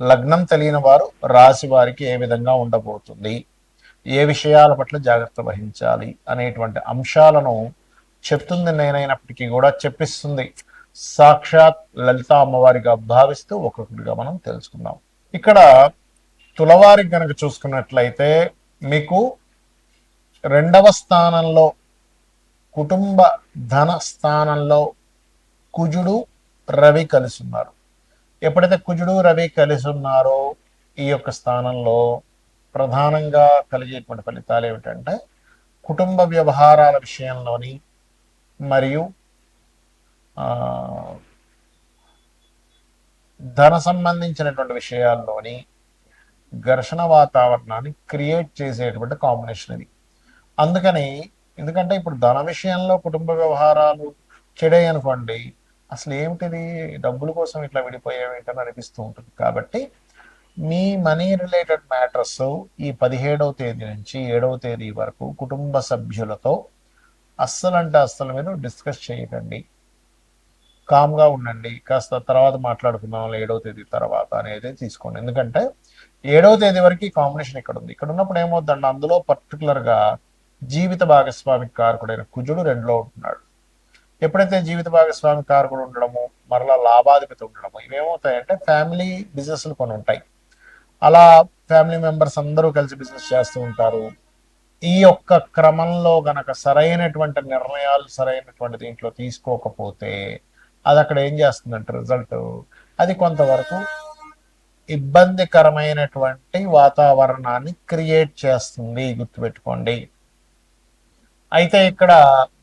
లగ్నం తెలియని వారు రాశి వారికి ఏ విధంగా ఉండబోతుంది? ఏ విషయాల పట్ల జాగ్రత్త వహించాలి? అనేటువంటి అంశాలను చెప్తుంది నేనైనప్పటికీ కూడా చెప్పిస్తుంది. సాక్షాత్ లలిత అమ్మవారిగా భావిస్తూ ఒక్కొక్కటిగా మనం తెలుసుకుందాం. ఇక్కడ తులవారికి గనక చూసుకున్నట్లయితే మీకు రెండవ స్థానంలో కుటుంబ ధన స్థానంలో కుజుడు రవి కలిసి ఉన్నారు. ఎప్పుడైతే కుజుడు రవి కలిసి ఉన్నారో ఈ యొక్క స్థానంలో ప్రధానంగా కలిగేటువంటి ఫలితాలు ఏమిటంటే కుటుంబ వ్యవహారాల విషయంలోని మరియు ధన సంబంధించినటువంటి విషయాల్లోని ఘర్షణ వాతావరణాన్ని క్రియేట్ చేసేటువంటి కాంబినేషన్ ఇది. అందుకని ఎందుకంటే ఇప్పుడు ధన విషయంలో కుటుంబ వ్యవహారాలు చెడే అనుకోండి అసలు ఏమిటిది డబ్బుల కోసం ఇట్లా విడిపోయేవేంటని అనిపిస్తూ ఉంటుంది. కాబట్టి మీ మనీ రిలేటెడ్ మ్యాటర్స్ ఈ పదిహేడవ తేదీ నుంచి ఏడవ తేదీ వరకు కుటుంబ సభ్యులతో అస్సలు అంటే అస్సలు మీరు డిస్కస్ చేయకండి. కామ్గా ఉండండి. కాస్త తర్వాత మాట్లాడుకుందాం ఏడవ తేదీ తర్వాత అనేది తీసుకోండి. ఎందుకంటే ఏడవ తేదీ వరకు ఈ కాంబినేషన్ ఇక్కడ ఉంది. ఇక్కడ ఉన్నప్పుడు ఏమవుతుందండి అందులో పర్టికులర్గా జీవిత భాగస్వామి కారకుడైన కుజుడు రెండులో ఉంటున్నాడు. ఎప్పుడైతే జీవిత భాగస్వామి కారకుడు ఉండడము మరలా లాభాధిపతి ఉండడము ఇవేమవుతాయంటే ఫ్యామిలీ బిజినెస్లు కొన్ని ఉంటాయి. అలా ఫ్యామిలీ మెంబర్స్ అందరూ కలిసి బిజినెస్ చేస్తూ ఉంటారు. ఈ యొక్క క్రమంలో గనక సరైనటువంటి నిర్ణయాలు సరైనటువంటి దీంట్లో తీసుకోకపోతే అది అక్కడ ఏం చేస్తుందంటే రిజల్ట్? అది కొంతవరకు ఇబ్బందికరమైనటువంటి వాతావరణాన్ని క్రియేట్ చేస్తుంది. గుర్తుపెట్టుకోండి. అయితే ఇక్కడ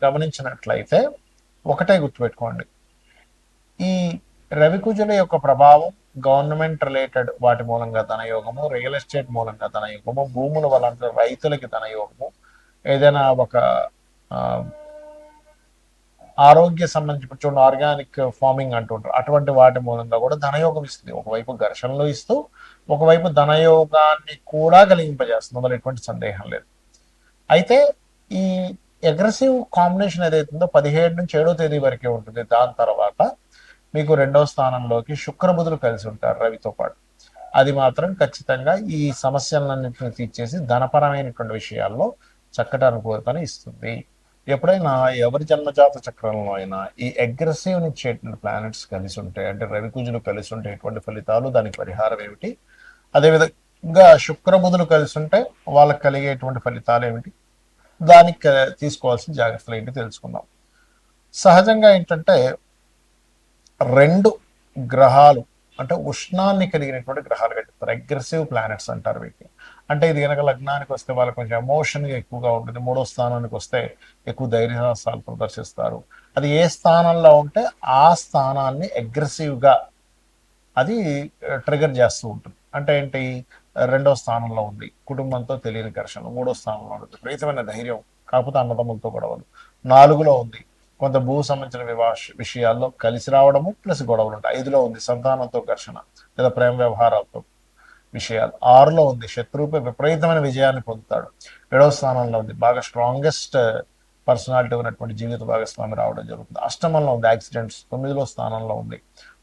గమనించినట్లయితే ఒకటే గుర్తుపెట్టుకోండి. ఈ రవికుజుల యొక్క ప్రభావం గవర్నమెంట్ రిలేటెడ్ వాటి మూలంగా ధనయోగము రియల్ ఎస్టేట్ మూలంగా ధనయోగము భూముల వల్ల రైతులకి ధనయోగము ఏదైనా ఒక ఆరోగ్య సంబంధించి చూడండి ఆర్గానిక్ ఫార్మింగ్ అంటుంటారు. అటువంటి వాటి మూలంగా కూడా ధనయోగం ఇస్తుంది. ఒకవైపు ఘర్షణలు ఇస్తూ ఒకవైపు ధనయోగాన్ని కూడా కలిగింపజేస్తుంది. అందులో ఎటువంటి సందేహం లేదు. అయితే ఈ అగ్రెసివ్ కాంబినేషన్ ఏదైతుందో పదిహేడు నుంచి ఏడో తేదీ వరకే ఉంటుంది. దాని తర్వాత మీకు రెండవ స్థానంలోకి శుక్రబుధులు కలిసి ఉంటారు రవితో పాటు. అది మాత్రం ఖచ్చితంగా ఈ సమస్యలన్నింటినీ తీర్చేసి ధనపరమైనటువంటి విషయాల్లో చక్కటి అనుకూలతను ఇస్తుంది. ఎప్పుడైనా ఎవరి జన్మజాత చక్రంలో అయినా ఈ అగ్రెసివ్ ఇచ్చేటువంటి ప్లానెట్స్ కలిసి ఉంటాయి అంటే రవికుజులు కలిసి ఉంటే ఎటువంటి ఫలితాలు దానికి పరిహారం ఏమిటి? అదేవిధంగా శుక్రబుధులు కలిసి ఉంటే వాళ్ళకి కలిగేటువంటి ఫలితాలు ఏమిటి? దానికి తీసుకోవాల్సిన జాగ్రత్తలు ఏంటి తెలుసుకుందాం. సహజంగా ఏంటంటే రెండు గ్రహాలు అంటే ఉష్ణాన్ని కలిగినటువంటి గ్రహాలు చెప్తారు అగ్రెసివ్ ప్లానెట్స్ అంటారు వీటిని. అంటే ఇది కనుక లగ్నానికి వస్తే వాళ్ళకి కొంచెం ఎమోషన్గా ఎక్కువగా ఉంటుంది. మూడో స్థానానికి వస్తే ఎక్కువ ధైర్యసాహసాలు ప్రదర్శిస్తారు. అది ఏ స్థానంలో ఉంటే ఆ స్థానాన్ని అగ్రెసివ్గా అది eh, ట్రిగర్ చేస్తూ ఉంటుంది. అంటే ఏంటి? రెండో స్థానంలో ఉంది. కుటుంబంతో తెలియని ఘర్షణ మూడో స్థానంలో ఉంది. విపరీతమైన ధైర్యం కాకపోతే అన్నదమ్ములతో గొడవలు. నాలుగులో ఉంది. కొంత భూ సంబంధించిన వివా విషయాల్లో కలిసి రావడము ప్లస్ గొడవలు ఉంటాయి. ఐదులో ఉంది సంతానంతో ఘర్షణ లేదా ప్రేమ వ్యవహారాలతో విషయాలు. ఆరులో ఉంది శత్రువుపై విపరీతమైన విజయాన్ని పొందుతాడు. ఏడవ స్థానంలో ఉంది. బాగా స్ట్రాంగెస్ట్ పర్సనాలిటీ ఉన్నటువంటి జీవిత భాగస్వామి రావడం జరుగుతుంది. అష్టమంలో ఉంది యాక్సిడెంట్స్. తొమ్మిదిలో స్థానంలో ఉంది.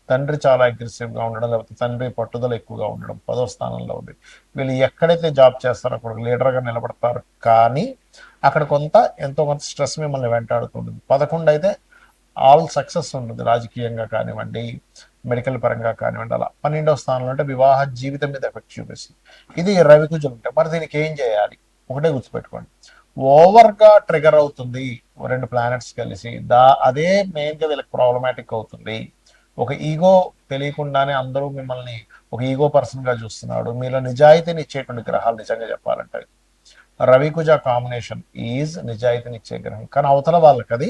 తండ్రి చాలా అగ్రెసివ్గా ఉండడం లేకపోతే తండ్రి పట్టుదల ఎక్కువగా ఉండడం పదో స్థానంలో ఉంది వీళ్ళు ఎక్కడైతే జాబ్ చేస్తారో అక్కడ లీడర్గా నిలబడతారు. కానీ అక్కడ కొంత ఎంతో కొంత స్ట్రెస్ మిమ్మల్ని వెంటాడుతుంటుంది. పదకొండు అయితే ఆల్ సక్సెస్ ఉంటుంది. రాజకీయంగా కానివ్వండి మెడికల్ పరంగా కానివ్వండి అలా. పన్నెండవ స్థానంలో అంటే వివాహ జీవితం మీద ఎఫెక్ట్ చూపిస్తుంది. ఇది రవి అంటే మరి దీనికి ఏం చేయాలి? ఒకటే గుర్తుపెట్టుకోండి. ఓవర్గా ట్రిగర్ అవుతుంది. రెండు ప్లానెట్స్ కలిసి. దా అదే మెయిన్గా వీళ్ళకి ప్రాబ్లమాటిక్ అవుతుంది. ఒక ఈగో తెలియకుండానే అందరూ మిమ్మల్ని ఒక ఈగో పర్సన్గా చూస్తున్నాడు. మీలో నిజాయితీని ఇచ్చేటువంటి గ్రహాలు నిజంగా చెప్పాలంటే రవికుజ కాంబినేషన్ ఈజ్ నిజాయితీని ఇచ్చే గ్రహం. కానీ అవతల వాళ్ళకి అది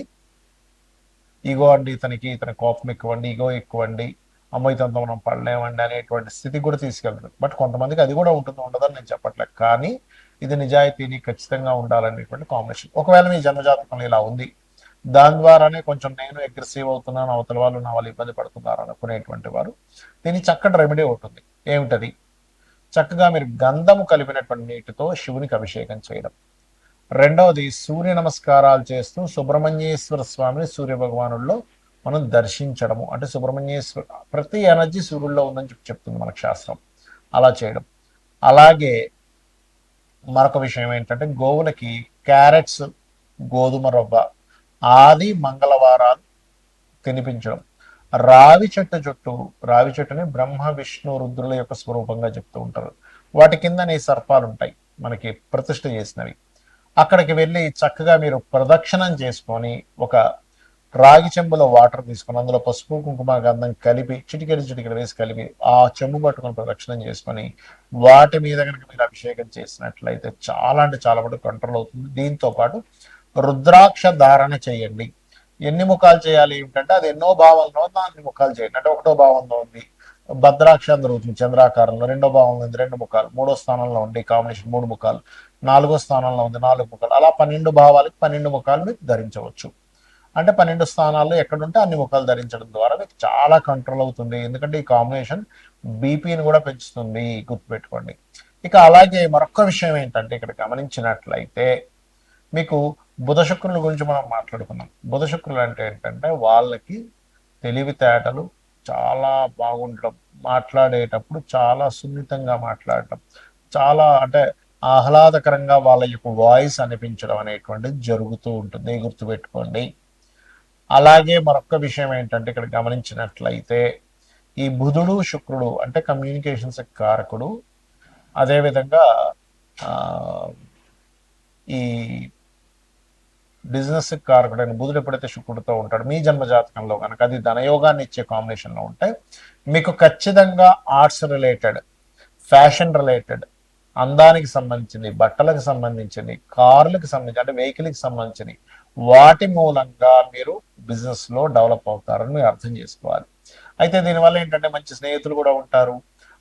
ఈగో అండి ఇతనికి ఇతని కోపం ఎక్కువండి ఈగో ఎక్కువండి అమ్మో ఇతనితో మనం పడలేమండి అనేటువంటి స్థితి కూడా తీసుకెళ్తుంది బట్ కొంతమందికి అది కూడా ఉంటుంది ఉండదని నేను చెప్పట్లేదు. కానీ ఇది నిజాయితీని ఖచ్చితంగా ఉండాలనేటువంటి కాంబినేషన్. ఒకవేళ మీ జన్మజాతకంలో ఇలా ఉంది దాని ద్వారానే కొంచెం నేను అగ్రెసివ్ అవుతున్నాను అవతల వాళ్ళు నా వాళ్ళు ఇబ్బంది పడుతున్నారు అనుకునేటువంటి వారు దీని చక్కటి రెమెడీ ఉంటుంది. ఏమిటది? చక్కగా మీరు గంధము కలిపినటువంటి నీటితో శివునికి అభిషేకం చేయడం. రెండవది సూర్య నమస్కారాలు చేస్తూ సుబ్రహ్మణ్యేశ్వర స్వామిని సూర్య భగవానుల్లో మనం దర్శించడము. అంటే సుబ్రహ్మణ్యేశ్వర ప్రతి ఎనర్జీ సూర్యుల్లో ఉందని చెప్పి చెప్తుంది మనకు శాస్త్రం. అలా చేయడం. అలాగే మరొక విషయం ఏంటంటే గోవులకి క్యారెట్స్ గోధుమ రవ్వ ఆది మంగళవారాలు తినిపించడం. రావి చెట్టు చుట్టూ రావి చెట్టుని బ్రహ్మ విష్ణు రుద్రుల యొక్క స్వరూపంగా చెప్తూ ఉంటారు. వాటి కింద సర్పాలు ఉంటాయి మనకి ప్రతిష్ట చేసినవి. అక్కడికి వెళ్ళి చక్కగా మీరు ప్రదక్షిణం చేసుకొని ఒక రాగి చెంబులో వాటర్ తీసుకొని అందులో పసుపు కుంకుమ గంధం కలిపి చిటికెడు చిటికెడు వేసి కలిపి ఆ చెంబు పట్టుకొని ప్రదక్షిణం చేసుకొని వాటి మీద కనుక మీరు అభిషేకం చేసినట్లయితే చాలా అంటే చాలా మటుకు కంట్రోల్ అవుతుంది. దీంతో పాటు రుద్రాక్ష ధారణ చేయండి. ఎన్ని ముఖాలు చేయాలి ఏమిటంటే అది ఎన్నో భావంలో దాన్ని అన్ని ముఖాలు చేయండి. అంటే ఒకటో భావంలో ఉంది భద్రాక్ష దొరుకుతుంది చంద్రాకారంలో. రెండో భావంలో ఉంది రెండు ముఖాలు. మూడో స్థానంలో ఉంది కాంబినేషన్ మూడు ముఖాలు. నాలుగో స్థానంలో ఉంది నాలుగు ముఖాలు. అలా పన్నెండు భావాలకు పన్నెండు ముఖాలు మీకు ధరించవచ్చు. అంటే పన్నెండు స్థానాల్లో ఎక్కడుంటే అన్ని ముఖాలు ధరించడం ద్వారా మీకు చాలా కంట్రోల్ అవుతుంది. ఎందుకంటే ఈ కాంబినేషన్ బీపీని కూడా పెంచుతుంది. గుర్తుపెట్టుకోండి. ఇక అలాగే మరొక విషయం ఏంటంటే ఇక్కడ గమనించినట్లయితే మీకు బుధ శుక్రుల గురించి మనం మాట్లాడుకున్నాం బుధ శుక్రులు అంటే ఏంటంటే వాళ్ళకి తెలివితేటలు చాలా బాగుండటం మాట్లాడేటప్పుడు చాలా సున్నితంగా మాట్లాడటం చాలా అంటే ఆహ్లాదకరంగా వాళ్ళ యొక్క వాయిస్ అనిపించడం అనేటువంటిది జరుగుతూ ఉంటుంది. గుర్తుపెట్టుకోండి అలాగే మరొక విషయం ఏంటంటే ఇక్కడ గమనించినట్లయితే ఈ బుధుడు శుక్రుడు అంటే కమ్యూనికేషన్స్ కారకుడు అదేవిధంగా ఈ బిజినెస్ కారకుడైన బుధుడు ఎప్పుడైతే శుక్రుడితో ఉంటాడు మీ జన్మ జాతకంలో కనుక అది ధనయోగాన్ని ఇచ్చే కాంబినేషన్లో ఉంటే మీకు ఖచ్చితంగా ఆర్ట్స్ రిలేటెడ్ ఫ్యాషన్ రిలేటెడ్ అందానికి సంబంధించింది బట్టలకు సంబంధించింది కార్లకు సంబంధించి అంటే వెహికల్కి సంబంధించింది వాటి మూలంగా మీరు బిజినెస్లో డెవలప్ అవుతారని మీరు అర్థం చేసుకోవాలి. అయితే దీనివల్ల ఏంటంటే మంచి స్నేహితులు కూడా ఉంటారు.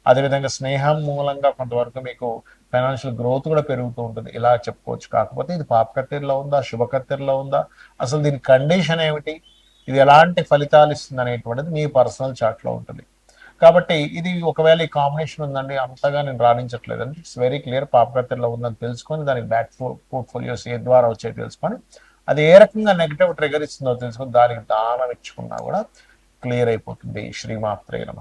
అదేవిధంగా స్నేహం మూలంగా కొంతవరకు మీకు ఫైనాన్షియల్ గ్రోత్ కూడా పెరుగుతూ ఉంటుంది. ఇలా చెప్పుకోవచ్చు. కాకపోతే ఇది పాపకత్తెరలో ఉందా? శుభకత్తెరలో ఉందా? అసలు దీని కండిషన్ ఏమిటి? ఇది ఎలాంటి ఫలితాలు ఇస్తుంది అనేటువంటిది మీ పర్సనల్ చార్ట్లో ఉంటుంది. కాబట్టి ఇది ఒకవేళ ఈ కాంబినేషన్ ఉందండి అంతగా నేను రాణించట్లేదండి. ఇట్స్ వెరీ క్లియర్ పాపకత్తెరలో ఉందని తెలుసుకొని దానికి బ్యాక్ పోర్ట్ఫోలియోస్ ఏ ద్వారా వచ్చేది తెలుసుకొని అది ఏ రకంగా నెగిటివ్ ట్రిగర్ ఇస్తుందో తెలుసుకొని దానికి దానం ఇచ్చుకున్నా కూడా క్లియర్ అయిపోతుంది. శ్రీమాత్రే నమ.